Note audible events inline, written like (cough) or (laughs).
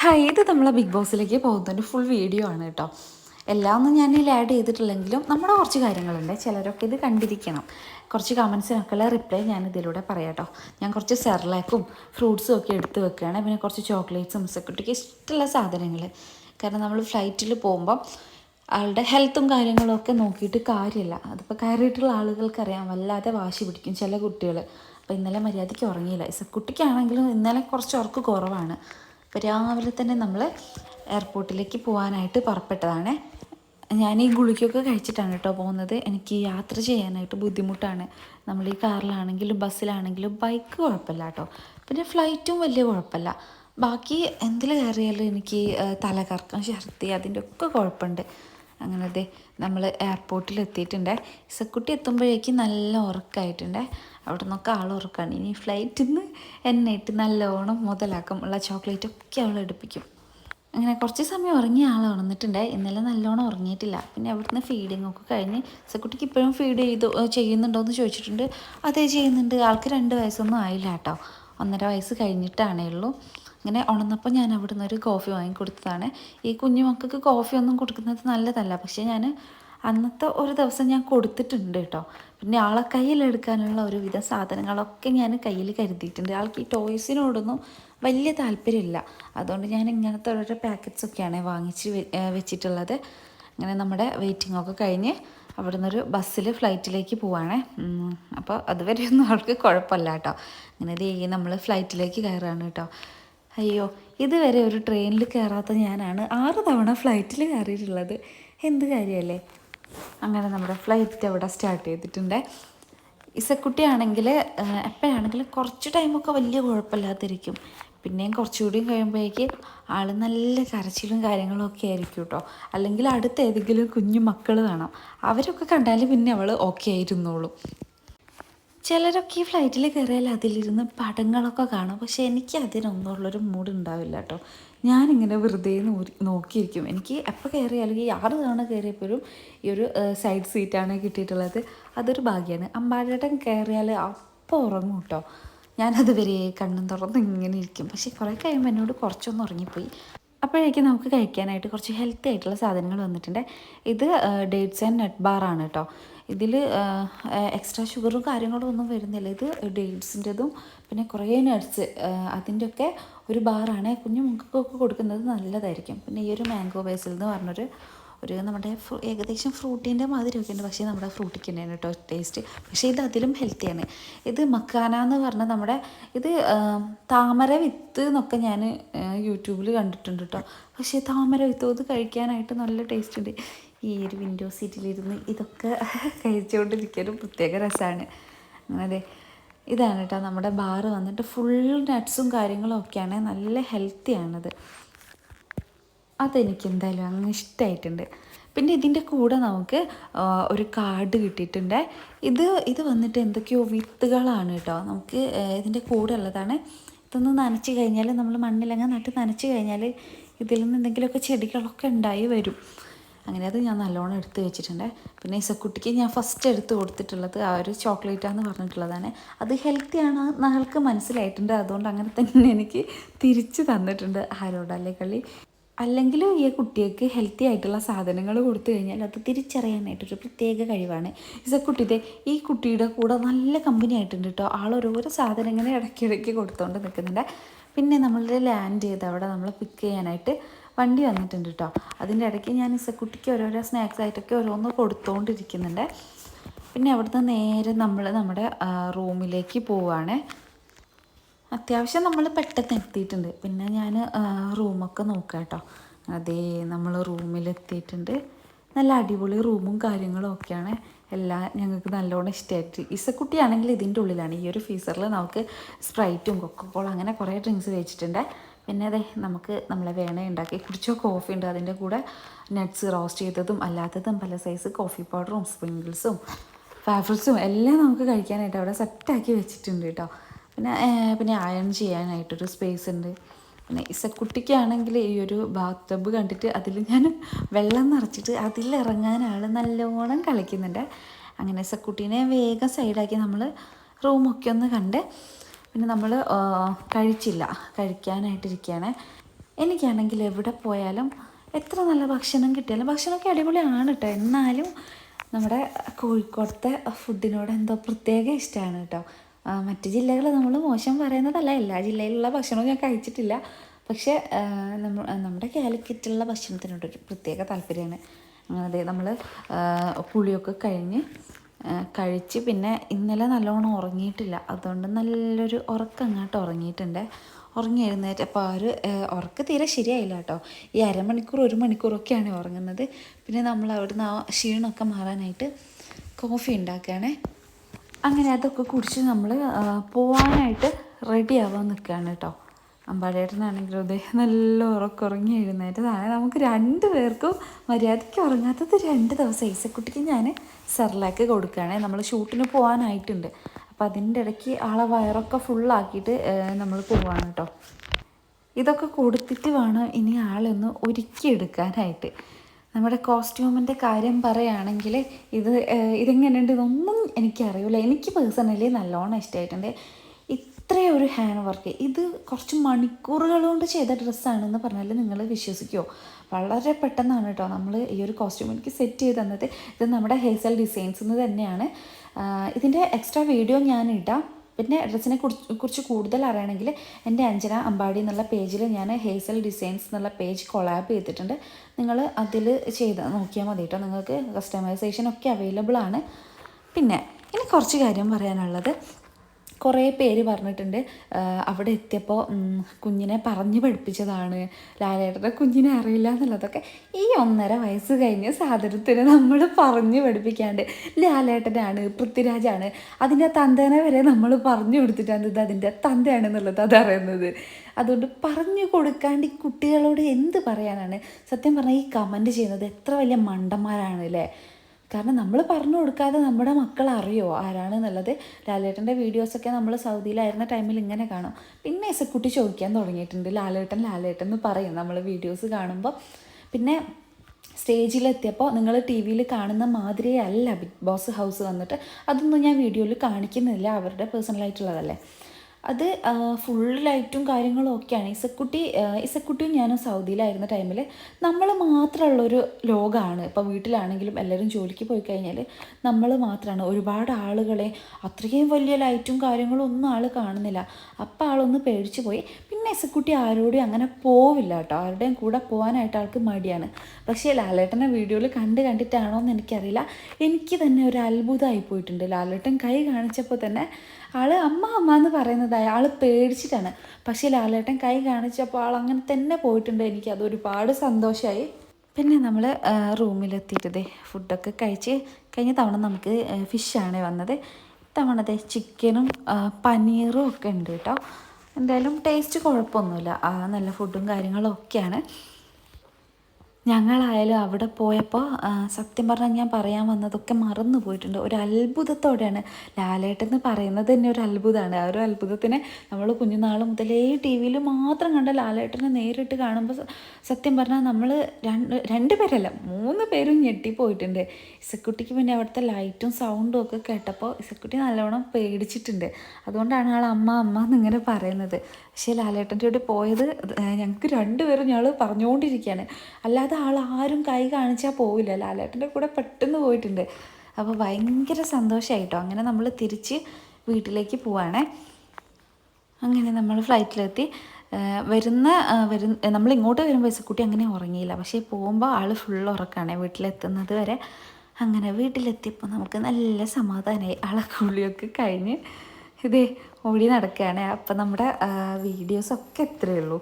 Hi ഇത് നമ്മളെ big ബോസിലേക്ക് പോകുന്നതിന്റെ ഫുൾ വീഡിയോ ആണ് കേട്ടോ. എല്ലാം ഒന്നും ഞാൻ ഇതിൽ ആഡ് ചെയ്തിട്ടില്ലെങ്കിലും നമ്മുടെ കുറച്ച് കാര്യങ്ങളുണ്ട്. ചിലരൊക്കെ ഇത് കണ്ടിരിക്കണം. കുറച്ച് കമൻസിനൊക്കെയുള്ള റിപ്ലൈ ഞാൻ ഇതിലൂടെ പറയാം കേട്ടോ. ഞാൻ കുറച്ച് സെർലാക്കും ഫ്രൂട്ട്സും ഒക്കെ എടുത്ത് വെക്കുകയാണ്. പിന്നെ കുറച്ച് ചോക്ലേറ്റ്സും സെക്യൂരിറ്റിക്ക് ഇഷ്ടമുള്ള സാധനങ്ങൾ. കാരണം നമ്മൾ ഫ്ലൈറ്റിൽ പോകുമ്പം ആളുടെ ഹെൽത്തും കാര്യങ്ങളും ഒക്കെ നോക്കിയിട്ട് കാര്യമില്ല. അതിപ്പോൾ കയറിയിട്ടുള്ള ആളുകൾക്കറിയാം വല്ലാതെ വാശി പിടിക്കും ചില കുട്ടികൾ അപ്പോൾ ഇന്നലെ മര്യാദയ്ക്ക് ഉറങ്ങിയില്ല. കുട്ടിക്കാണെങ്കിലും ഇന്നലെ കുറച്ച് ഉറക്ക് കുറവാണ്. അപ്പോൾ രാവിലെ തന്നെ നമ്മൾ എയർപോർട്ടിലേക്ക് പോകാനായിട്ട് പുറപ്പെട്ടതാണ്. ഞാൻ ഈ ഗുളികയൊക്കെ കഴിച്ചിട്ടാണ് കേട്ടോ പോകുന്നത്. എനിക്ക് യാത്ര ചെയ്യാനായിട്ട് ബുദ്ധിമുട്ടാണ്. നമ്മൾ ഈ കാറിലാണെങ്കിലും ബസ്സിലാണെങ്കിലും ബൈക്ക് കുഴപ്പമില്ല കേട്ടോ. പിന്നെ ഫ്ലൈറ്റും വലിയ കുഴപ്പമില്ല. ബാക്കി എന്തിൽ കയറിയാലും എനിക്ക് തലകറക്കം ഛർദി അതിന്റെ ഒക്കെ കുഴപ്പമുണ്ട്. അങ്ങനെ ദേ നമ്മൾ എയർപോർട്ടിൽ എത്തിയിട്ടുണ്ട് ഇസക്കുട്ടി എത്തുമ്പോഴേക്കും നല്ല ഉറക്കമായിട്ടുണ്ട് അവിടെ നിന്നൊക്കെ ആൾ ഉറക്കാണ് ഇനി ഫ്ലൈറ്റിൽ നിന്ന് എന്നെ ഇട്ട് നല്ലോണം മുതലാക്കും. ഉള്ള ചോക്ലേറ്റ് ഒക്കെ അവൾ എടുപ്പിക്കും. അങ്ങനെ കുറച്ച് സമയം ഉറങ്ങിയ ആൾ ഉണർന്നിട്ടുണ്ട്. ഇന്നലെ നല്ലോണം ഉറങ്ങിയിട്ടില്ല. പിന്നെ അവിടുന്ന് ഫീഡിങ് ഒക്കെ കഴിഞ്ഞ് സെക്കുട്ടിക്ക് ഇപ്പോഴും ഫീഡ് ചെയ്തു ചെയ്യുന്നുണ്ടോ എന്ന് ചോദിച്ചിട്ടുണ്ട്. അതേ ചെയ്യുന്നുണ്ട്. ആൾക്ക് രണ്ട് വയസ്സൊന്നും ആയില്ല കേട്ടോ ഒന്നര വയസ്സ് കഴിഞ്ഞിട്ടാണേ ഉള്ളൂ. അങ്ങനെ ഉണർന്നപ്പോൾ ഞാൻ അവിടുന്ന് ഒരു കോഫി വാങ്ങി കൊടുത്തതാണ് ഈ കുഞ്ഞു മക്കൾക്ക് കോഫി ഒന്നും കൊടുക്കുന്നത് നല്ലതല്ല. പക്ഷേ ഞാൻ അന്നത്തെ ഒരു ദിവസം ഞാൻ കൊടുത്തിട്ടുണ്ട് കേട്ടോ പിന്നെ ആളെ കയ്യിലെടുക്കാനുള്ള ഒരുവിധ സാധനങ്ങളൊക്കെ ഞാൻ കയ്യിൽ കരുതിയിട്ടുണ്ട്. ആൾക്ക് ഈ ടോയ്സിനോടൊന്നും വലിയ താല്പര്യമില്ല. അതുകൊണ്ട് ഞാൻ ഇങ്ങനത്തെ ഓരോ പാക്കറ്റ്സ് ഒക്കെയാണ് വാങ്ങിച്ച് വെച്ചിട്ടുള്ളത്. അങ്ങനെ നമ്മുടെ വെയിറ്റിംഗ് ഒക്കെ കഴിഞ്ഞ് അവിടെ നിന്നൊരു ബസ്സിൽ ഫ്ലൈറ്റിലേക്ക് പോവാണേ. അപ്പോൾ അതുവരെ ഒന്നും ആൾക്ക് കുഴപ്പമില്ല കേട്ടോ അങ്ങനെ ദേ നമ്മൾ ഫ്ലൈറ്റിലേക്ക് കയറാണ് കേട്ടോ അയ്യോ ഇതുവരെ ഒരു ട്രെയിനിൽ കയറാത്ത ഞാനാണ് ആറ് തവണ ഫ്ലൈറ്റിൽ കയറിയിട്ടുള്ളത്. എന്ത് കാര്യമല്ലേ അങ്ങനെ നമ്മുടെ ഫ്ലൈറ്റ് അവിടെ സ്റ്റാർട്ട് ചെയ്തിട്ടുണ്ട്. ഇസക്കുട്ടിയാണെങ്കിൽ എപ്പോഴാണെങ്കിലും കുറച്ച് ടൈമൊക്കെ വലിയ കുഴപ്പമില്ലാതിരിക്കും. പിന്നെയും കുറച്ചുകൂടി കഴിയുമ്പോഴേക്ക് ആൾ നല്ല കരച്ചിലും കാര്യങ്ങളൊക്കെ ആയിരിക്കും കേട്ടോ അല്ലെങ്കിൽ അടുത്ത ഏതെങ്കിലും കുഞ്ഞു മക്കൾ കാണാം അവരൊക്കെ കണ്ടാൽ പിന്നെ അവൾ ഓക്കെ ആയിരുന്നുള്ളൂ ചിലരൊക്കെ ഈ ഫ്ലൈറ്റിൽ കയറിയാൽ അതിലിരുന്ന് പടങ്ങളൊക്കെ കാണും. പക്ഷേ എനിക്ക് അതിനൊന്നുമുള്ളൊരു മൂഡ് ഉണ്ടാവില്ല കേട്ടോ ഞാനിങ്ങനെ വെറുതെ നോക്കി നോക്കിയിരിക്കും. എനിക്ക് എപ്പോൾ കയറിയാലും ഈ ആറ് തവണ കയറിയപ്പോഴും ഈ ഒരു സൈഡ് സീറ്റാണ് കിട്ടിയിട്ടുള്ളത്. അതൊരു ഭാഗ്യമാണ് അമ്പാടേട്ടൻ കയറിയാൽ അപ്പോൾ ഉറങ്ങും കേട്ടോ. ഞാനതുവരെ കണ്ണും തുറന്ന് ഇങ്ങനെ ഇരിക്കും. പക്ഷേ കുറേ കഴിയുമ്പോൾ എന്നോട് കുറച്ചൊന്ന് ഉറങ്ങിപ്പോയി. അപ്പോഴേക്കും നമുക്ക് കഴിക്കാനായിട്ട് കുറച്ച് ഹെൽത്തി ആയിട്ടുള്ള സാധനങ്ങൾ വന്നിട്ടുണ്ട്. ഇത് ഡേറ്റ്സ് ആൻഡ് നട്ട് ബാറാണ് കേട്ടോ. ഇതിൽ എക്സ്ട്രാ ഷുഗറും കാര്യങ്ങളും ഒന്നും വരുന്നില്ല. ഇത് ഡേറ്റ്സിന്റെതും പിന്നെ കുറേ നട്ട്സ് അതിന്റെയൊക്കെ ഒരു ബാറാണ്. കുഞ്ഞു മക്കൾക്കൊക്കെ കൊടുക്കുന്നത് നല്ലതായിരിക്കും. പിന്നെ ഈ ഒരു മാംഗോ ബേസിൽ എന്ന് പറഞ്ഞൊരു ഒരു നമ്മുടെ ഏകദേശം ഫ്രൂട്ടിന്റെ മാതിരിയൊക്കെ ഉണ്ട് പക്ഷേ നമ്മുടെ ഫ്രൂട്ടിക്ക് തന്നെയാണ് കേട്ടോ ടേസ്റ്റ് പക്ഷേ ഇത് അതിലും ഹെൽത്തിയാണ് ഇത് മക്കാന എന്ന് പറഞ്ഞ നമ്മുടെ ഇത് താമര വിത്ത് എന്നൊക്കെ ഞാൻ യൂട്യൂബിൽ കണ്ടിട്ടുണ്ട് കേട്ടോ പക്ഷേ താമര വിത്ത് ഇത് കഴിക്കാനായിട്ട് നല്ല ടേസ്റ്റ് ഉണ്ട്. ഈ ഒരു വിൻഡോ സീറ്റിലിരുന്ന് ഇതൊക്കെ (laughs) കഴിച്ചുകൊണ്ടിരിക്കാനും പ്രത്യേക രസമാണ് അങ്ങനെ അതെ ഇതാണ് കേട്ടോ നമ്മുടെ ബാറ് വന്നിട്ട് ഫുൾ നട്ട്സും കാര്യങ്ങളും ഒക്കെയാണ്. നല്ല ഹെൽത്തിയാണത് അതെനിക്ക് എന്തായാലും അങ്ങ് ഇഷ്ടമായിട്ടുണ്ട് പിന്നെ ഇതിന്റെ കൂടെ നമുക്ക് ഒരു കാർഡ് കിട്ടിയിട്ടുണ്ട്. ഇത് ഇത് വന്നിട്ട് എന്തൊക്കെയോ വിത്തുകളാണ് കേട്ടോ നമുക്ക് ഇതിന്റെ കൂടെ ഉള്ളതാണ്. ഇതൊന്ന് നനച്ച് കഴിഞ്ഞാൽ നമ്മൾ മണ്ണിലങ്ങ് നട്ട് നനച്ച് കഴിഞ്ഞാൽ ഇതിൽ നിന്ന് എന്തെങ്കിലുമൊക്കെ ചെടികളൊക്കെ ഉണ്ടായി വരും. അങ്ങനെ അത് ഞാൻ നല്ലോണം എടുത്ത് വെച്ചിട്ടുണ്ട്. പിന്നെ ഇസക്കുട്ടിക്ക് ഞാൻ ഫസ്റ്റ് എടുത്ത് കൊടുത്തിട്ടുള്ളത് ആ ഒരു ചോക്ലേറ്റാന്ന് പറഞ്ഞിട്ടുള്ളതാണ്. അത് ഹെൽത്തിയാണ് ആൾക്ക് മനസ്സിലായിട്ടുണ്ട്. അതുകൊണ്ട് അങ്ങനെ തന്നെ എനിക്ക് തിരിച്ച് തന്നിട്ടുണ്ട് ആരോടല്ലേ കളി. അല്ലെങ്കിൽ ഈ കുട്ടികൾക്ക് ഹെൽത്തി ആയിട്ടുള്ള സാധനങ്ങൾ കൊടുത്തു കഴിഞ്ഞാൽ അത് തിരിച്ചറിയാനായിട്ടൊരു പ്രത്യേക കഴിവാണ്. ഇസക്കുട്ടിയുടെ ഈ കുട്ടിയുടെ കൂടെ നല്ല കമ്പനി ആയിട്ടുണ്ട് കേട്ടോ ആൾ ഓരോരോ സാധനങ്ങൾ ഇടയ്ക്കിടയ്ക്ക് കൊടുത്തുകൊണ്ട് നിൽക്കുന്നുണ്ട് പിന്നെ നമ്മളുടെ ലാൻഡ് ചെയ്ത് അവിടെ നമ്മൾ പിക്ക് ചെയ്യാനായിട്ട് വണ്ടി വന്നിട്ടുണ്ട് കേട്ടോ അതിന്റെ ഇടയ്ക്ക് ഞാൻ ഇസക്കുട്ടിക്ക് ഓരോരോ സ്നാക്സ് ആയിട്ടൊക്കെ ഓരോന്ന് കൊടുത്തുകൊണ്ടിരിക്കുന്നുണ്ട് പിന്നെ അവിടുന്ന് നേരെ നമ്മൾ നമ്മുടെ റൂമിലേക്ക് പോവുകയാണ് അത്യാവശ്യം നമ്മൾ പെട്ടെന്ന് എത്തിയിട്ടുണ്ട്. പിന്നെ ഞാൻ റൂമൊക്കെ നോക്കാം കേട്ടോ അതേ നമ്മൾ റൂമിലെത്തിയിട്ടുണ്ട് നല്ല അടിപൊളി റൂമും കാര്യങ്ങളും ഒക്കെയാണ്. എല്ലാം ഞങ്ങൾക്ക് നല്ലോണം ഇഷ്ടമായിട്ട് ഇസക്കുട്ടിയാണെങ്കിൽ ഇതിന്റെ ഉള്ളിലാണ്. ഈ ഒരു ഫീസറിൽ നമുക്ക് സ്പ്രൈറ്റും കൊക്കക്കോള അങ്ങനെ കുറേ ഡ്രിങ്ക്സ് വെച്ചിട്ടുണ്ട് പിന്നെ അതെ നമുക്ക് നമ്മളെ വേണേ ഉണ്ടാക്കി കുടിച്ചോ കോഫി ഉണ്ട്. അതിന്റെ കൂടെ നട്ട്സ് റോസ്റ്റ് ചെയ്തതും അല്ലാത്തതും പല സൈസ് കോഫി പൗഡറും സ്പ്രിങ്കിൾസും ഫാഫിൾസും എല്ലാം നമുക്ക് കഴിക്കാനായിട്ട് അവിടെ സെറ്റാക്കി വെച്ചിട്ടുണ്ട് കേട്ടോ. പിന്നെ പിന്നെ അയൺ ചെയ്യാനായിട്ടൊരു സ്പേസ് ഉണ്ട്. പിന്നെ ഇസക്കുട്ടിക്കാണെങ്കിൽ ഈ ഒരു ബാത്ത് ടബ് കണ്ടിട്ട് അതിൽ ഞാൻ വെള്ളം നിറച്ചിട്ട് അതിലിറങ്ങാൻ ആൾ നല്ലോണം കളിക്കുന്നുണ്ട്. അങ്ങനെ ഇസക്കുട്ടീനെ വേഗം സൈഡാക്കി നമ്മൾ റൂമൊക്കെ ഒന്ന് കണ്ട് പിന്നെ നമ്മൾ കഴിച്ചില്ല. കഴിക്കാനായിട്ടിരിക്കുകയാണ് എനിക്കാണെങ്കിൽ എവിടെ പോയാലും എത്ര നല്ല ഭക്ഷണം കിട്ടിയാലും ഭക്ഷണമൊക്കെ അടിപൊളിയാണ് കേട്ടോ എന്നാലും നമ്മുടെ കോഴിക്കോടത്തെ ഫുഡിനോട് എന്തോ പ്രത്യേക ഇഷ്ടമാണ് കേട്ടോ മറ്റ് ജില്ലകൾ നമ്മൾ മോശം പറയുന്നതല്ല. എല്ലാ ജില്ലയിലുള്ള ഭക്ഷണവും ഞാൻ കഴിച്ചിട്ടില്ല. പക്ഷേ നമ്മ നമ്മുടെ കാലിക്കറ്റുള്ള ഭക്ഷണത്തിനോടൊരു പ്രത്യേക താല്പര്യമാണ്. അതെ നമ്മൾ പുളിയൊക്കെ കഴിഞ്ഞ് കഴിച്ച് പിന്നെ ഇന്നലെ നല്ലോണം ഉറങ്ങിയിട്ടില്ല. അതുകൊണ്ട് നല്ലൊരു ഉറക്കം അങ്ങോട്ട് ഉറങ്ങിയിട്ടുണ്ട്. ഉറങ്ങി എഴുന്നേറ്റ് അപ്പോൾ ആ ഒരു ഉറക്കം തീരെ ശരിയായില്ല കേട്ടോ. ഈ അരമണിക്കൂർ ഒരു മണിക്കൂറൊക്കെയാണ് ഉറങ്ങുന്നത്. പിന്നെ നമ്മൾ അവിടുന്ന് ആ ക്ഷീണമൊക്കെ മാറാനായിട്ട് കോഫി ഉണ്ടാക്കുകയാണേ. അങ്ങനെ അതൊക്കെ കുടിച്ച് നമ്മൾ പോവാനായിട്ട് റെഡി ആവാൻ നിൽക്കുകയാണ് കേട്ടോ. അമ്പാടേട്ടനാണെങ്കിലും അതെ നല്ല ഉറക്കുറങ്ങി എഴുന്നേറ്റതാണ് നമുക്ക് രണ്ട് പേർക്കും മര്യാദയ്ക്ക് ഉറങ്ങാത്തത് രണ്ട് ദിവസം. ഐസക്കുട്ടിക്ക് ഞാൻ സെർലാക്ക് കൊടുക്കുകയാണ്. നമ്മൾ ഷൂട്ടിന് പോകാനായിട്ടുണ്ട്. അപ്പം അതിന്റെ ഇടയ്ക്ക് ആളെ വയറൊക്കെ ഫുള്ളാക്കിയിട്ട് നമ്മൾ പോവാണ് കേട്ടോ. ഇതൊക്കെ കൊടുത്തിട്ട് വേണം ഇനി ആളൊന്ന് ഒരുക്കിയെടുക്കാനായിട്ട്. നമ്മുടെ കോസ്റ്റ്യൂമിന്റെ കാര്യം പറയുകയാണെങ്കിൽ ഇത് ഇതെങ്ങനെയുണ്ട് ഇതൊന്നും എനിക്കറിയില്ല. എനിക്ക് പേഴ്സണലി നല്ലോണം ഇഷ്ടമായിട്ടുണ്ട്. ഇത്രയും ഒരു ഹാൻഡ് വർക്ക് ഇത് കുറച്ച് മണിക്കൂറുകൾ കൊണ്ട് ചെയ്ത ഡ്രസ്സാണെന്ന് പറഞ്ഞാൽ നിങ്ങൾ വിശ്വസിക്കുമോ വളരെ പെട്ടെന്നാണ് കേട്ടോ നമ്മൾ ഈ ഒരു കോസ്റ്റ്യൂം എനിക്ക് സെറ്റ് ചെയ്ത് തന്നത്. ഇത് നമ്മുടെ ഹേസൽ ഡിസൈൻസ് എന്ന് തന്നെയാണ്. ഇതിന്റെ എക്സ്ട്രാ വീഡിയോ ഞാൻ ഇടാം. പിന്നെ ഡ്രസ്സിനെ കുറിച്ച് കുറിച്ച് കൂടുതൽ അറിയണമെങ്കിൽ എന്റെ അഞ്ജന അമ്പാടി എന്നുള്ള പേജിൽ ഞാൻ ഹേസൽ ഡിസൈൻസ് എന്നുള്ള പേജ് കൊളാബ് ചെയ്തിട്ടുണ്ട്. നിങ്ങൾ അതിൽ ചെയ്ത് നോക്കിയാൽ മതി കേട്ടോ നിങ്ങൾക്ക് കസ്റ്റമൈസേഷൻ ഒക്കെ അവൈലബിൾ ആണ്. പിന്നെ ഇനി കുറച്ച് കാര്യം പറയാനുള്ളത്. കുറേ പേര് പറഞ്ഞിട്ടുണ്ട്. അവിടെ എത്തിയപ്പോൾ കുഞ്ഞിനെ പറഞ്ഞു പഠിപ്പിച്ചതാണ്. ലാലേട്ടന്റെ കുഞ്ഞിനെ അറിയില്ല എന്നുള്ളതൊക്കെ ഈ ഒന്നര വയസ്സ് കഴിഞ്ഞ സാധനത്തിന് നമ്മൾ പറഞ്ഞു പഠിപ്പിക്കാണ്ട് ലാലേട്ടനാണ് പൃഥ്വിരാജാണ്. അതിന്റെ തന്തേനെ വരെ നമ്മൾ പറഞ്ഞു കൊടുത്തിട്ടാണ് ഇത് അതിന്റെ തന്തയാണെന്നുള്ളത് അതറിയുന്നത് അതുകൊണ്ട് പറഞ്ഞു കൊടുക്കാണ്ട് ഈ കുട്ടികളോട് എന്ത് പറയാനാണ്? സത്യം പറഞ്ഞാൽ ഈ കമന്റ് ചെയ്യുന്നത് എത്ര വലിയ മണ്ടന്മാരാണ് അല്ലേ? കാരണം നമ്മൾ പറഞ്ഞു കൊടുക്കാതെ നമ്മുടെ മക്കൾ അറിയോ ആരാണെന്നുള്ളത് ലാലേട്ടന്റെ വീഡിയോസൊക്കെ നമ്മൾ സൗദിയിലായിരുന്ന ടൈമിൽ ഇങ്ങനെ കാണും. പിന്നെ എസക്കുട്ടി ചോദിക്കാൻ തുടങ്ങിയിട്ടുണ്ട്. ലാലേട്ടൻ ലാലേട്ടൻ എന്ന് പറയും. നമ്മൾ വീഡിയോസ് കാണുമ്പോൾ പിന്നെ സ്റ്റേജിലെത്തിയപ്പോൾ നിങ്ങൾ ടി വിയിൽ കാണുന്ന മാതിരിയല്ല ബിഗ് ബോസ് ഹൗസ് വന്നിട്ട്. അതൊന്നും ഞാൻ വീഡിയോയിൽ കാണിക്കുന്നില്ല. അവരുടെ പേഴ്സണലായിട്ടുള്ളതല്ലേ അത് ഫുൾ ലൈറ്റും കാര്യങ്ങളും ഒക്കെയാണ്. ഇസക്കുട്ടി ഇസക്കുട്ടിയും ഞാനും സൗദിയിലായിരുന്ന ടൈമിൽ നമ്മൾ മാത്രമുള്ളൊരു ലോകമാണ് ഇപ്പോൾ വീട്ടിലാണെങ്കിലും എല്ലാവരും ജോലിക്ക് പോയി കഴിഞ്ഞാൽ നമ്മൾ മാത്രമാണ് ഒരുപാട് ആളുകളെ അത്രയും വലിയ ലൈറ്റും കാര്യങ്ങളും ഒന്നും ആൾ കാണുന്നില്ല. അപ്പം ആളൊന്ന് പേടിച്ചു പോയി. പിന്നെ ഇസക്കുട്ടി ആരോടും അങ്ങനെ പോവില്ല കേട്ടോ ആരുടെയും കൂടെ പോകാനായിട്ട് ആൾക്ക് മടിയാണ്. പക്ഷേ ലാലേട്ടനെ വീഡിയോയിൽ കണ്ട് കണ്ടിട്ടാണോ എന്ന് എനിക്കറിയില്ല. എനിക്ക് തന്നെ ഒരു അത്ഭുതമായി പോയിട്ടുണ്ട്. ലാലേട്ടൻ കൈ കാണിച്ചപ്പോൾ തന്നെ ആൾ അമ്മ അമ്മ എന്ന് പറയുന്നത് അയാൾ പേടിച്ചിട്ടാണ്. പക്ഷേ ലാലേട്ടൻ കൈ കാണിച്ചപ്പോൾ ആൾ അങ്ങനെ തന്നെ പോയിട്ടുണ്ട്. എനിക്ക് അത് ഒരുപാട് സന്തോഷമായി പിന്നെ നമ്മൾ റൂമിലെത്തിയിട്ടതേ ഫുഡൊക്കെ കഴിച്ച് കഴിഞ്ഞ തവണ നമുക്ക് ഫിഷാണ് വന്നത്. ഇത്തവണത്തെ ചിക്കനും പനീറും ഒക്കെ ഉണ്ട് കേട്ടോ. എന്തായാലും ടേസ്റ്റ് കുഴപ്പമൊന്നുമില്ല. നല്ല ഫുഡും കാര്യങ്ങളും ഒക്കെയാണ്. ഞങ്ങളായാലും അവിടെ പോയപ്പോൾ സത്യം പറഞ്ഞാൽ ഞാൻ പറയാൻ വന്നതൊക്കെ മറന്നു പോയിട്ടുണ്ട്. ഒരു അത്ഭുതത്തോടെയാണ് ലാലേട്ടൻ എന്ന് പറയുന്നത് തന്നെ ഒരു അത്ഭുതമാണ്. ആ ഒരു അത്ഭുതത്തിനെ നമ്മൾ കുഞ്ഞുനാൾ മുതലേ ടി വിയിൽ മാത്രം കണ്ട ലാലേട്ടനെ നേരിട്ട് കാണുമ്പോൾ സത്യം പറഞ്ഞാൽ നമ്മൾ രണ്ട് രണ്ട് പേരല്ല മൂന്ന് പേരും ഞെട്ടിപ്പോയിട്ടുണ്ട്. ഇസക്കുട്ടിക്ക് പിന്നെ അവിടുത്തെ ലൈറ്റും സൗണ്ടും ഒക്കെ കേട്ടപ്പോൾ ഇസക്കുട്ടി നല്ലവണ്ണം പേടിച്ചിട്ടുണ്ട്. അതുകൊണ്ടാണ് ആൾ അമ്മ അമ്മ എന്നിങ്ങനെ പറയുന്നത്. പക്ഷേ ലാലേട്ടന്റെ കൂടെ പോയത് ഞങ്ങൾക്ക് രണ്ടുപേരും ഞങ്ങൾ പറഞ്ഞുകൊണ്ടിരിക്കുകയാണ്. അല്ലാതെ ആൾ ആരും കൈ കാണിച്ചാൽ പോവില്ല. ലാലേട്ടന്റെ കൂടെ പെട്ടെന്ന് പോയിട്ടുണ്ട്. അപ്പോൾ ഭയങ്കര സന്തോഷമായിട്ടോ അങ്ങനെ നമ്മൾ തിരിച്ച് വീട്ടിലേക്ക് പോവാണേ. അങ്ങനെ നമ്മൾ ഫ്ലൈറ്റിലെത്തി. വരുന്ന വരുന്ന നമ്മൾ ഇങ്ങോട്ട് വരുമ്പോൾ ഇസക്കുട്ടി അങ്ങനെ ഉറങ്ങിയില്ല. പക്ഷേ പോകുമ്പോൾ ആൾ ഫുൾ ഉറക്കമാണ് വീട്ടിലെത്തുന്നത് വരെ അങ്ങനെ വീട്ടിലെത്തിയപ്പോൾ നമുക്ക് നല്ല സമാധാനമായി ആളെ കുളിയൊക്കെ കഴിഞ്ഞ് ഇതേ ഓടി നടക്കുകയാണ് അപ്പം നമ്മുടെ വീഡിയോസൊക്കെ എത്രയേ ഉള്ളൂ.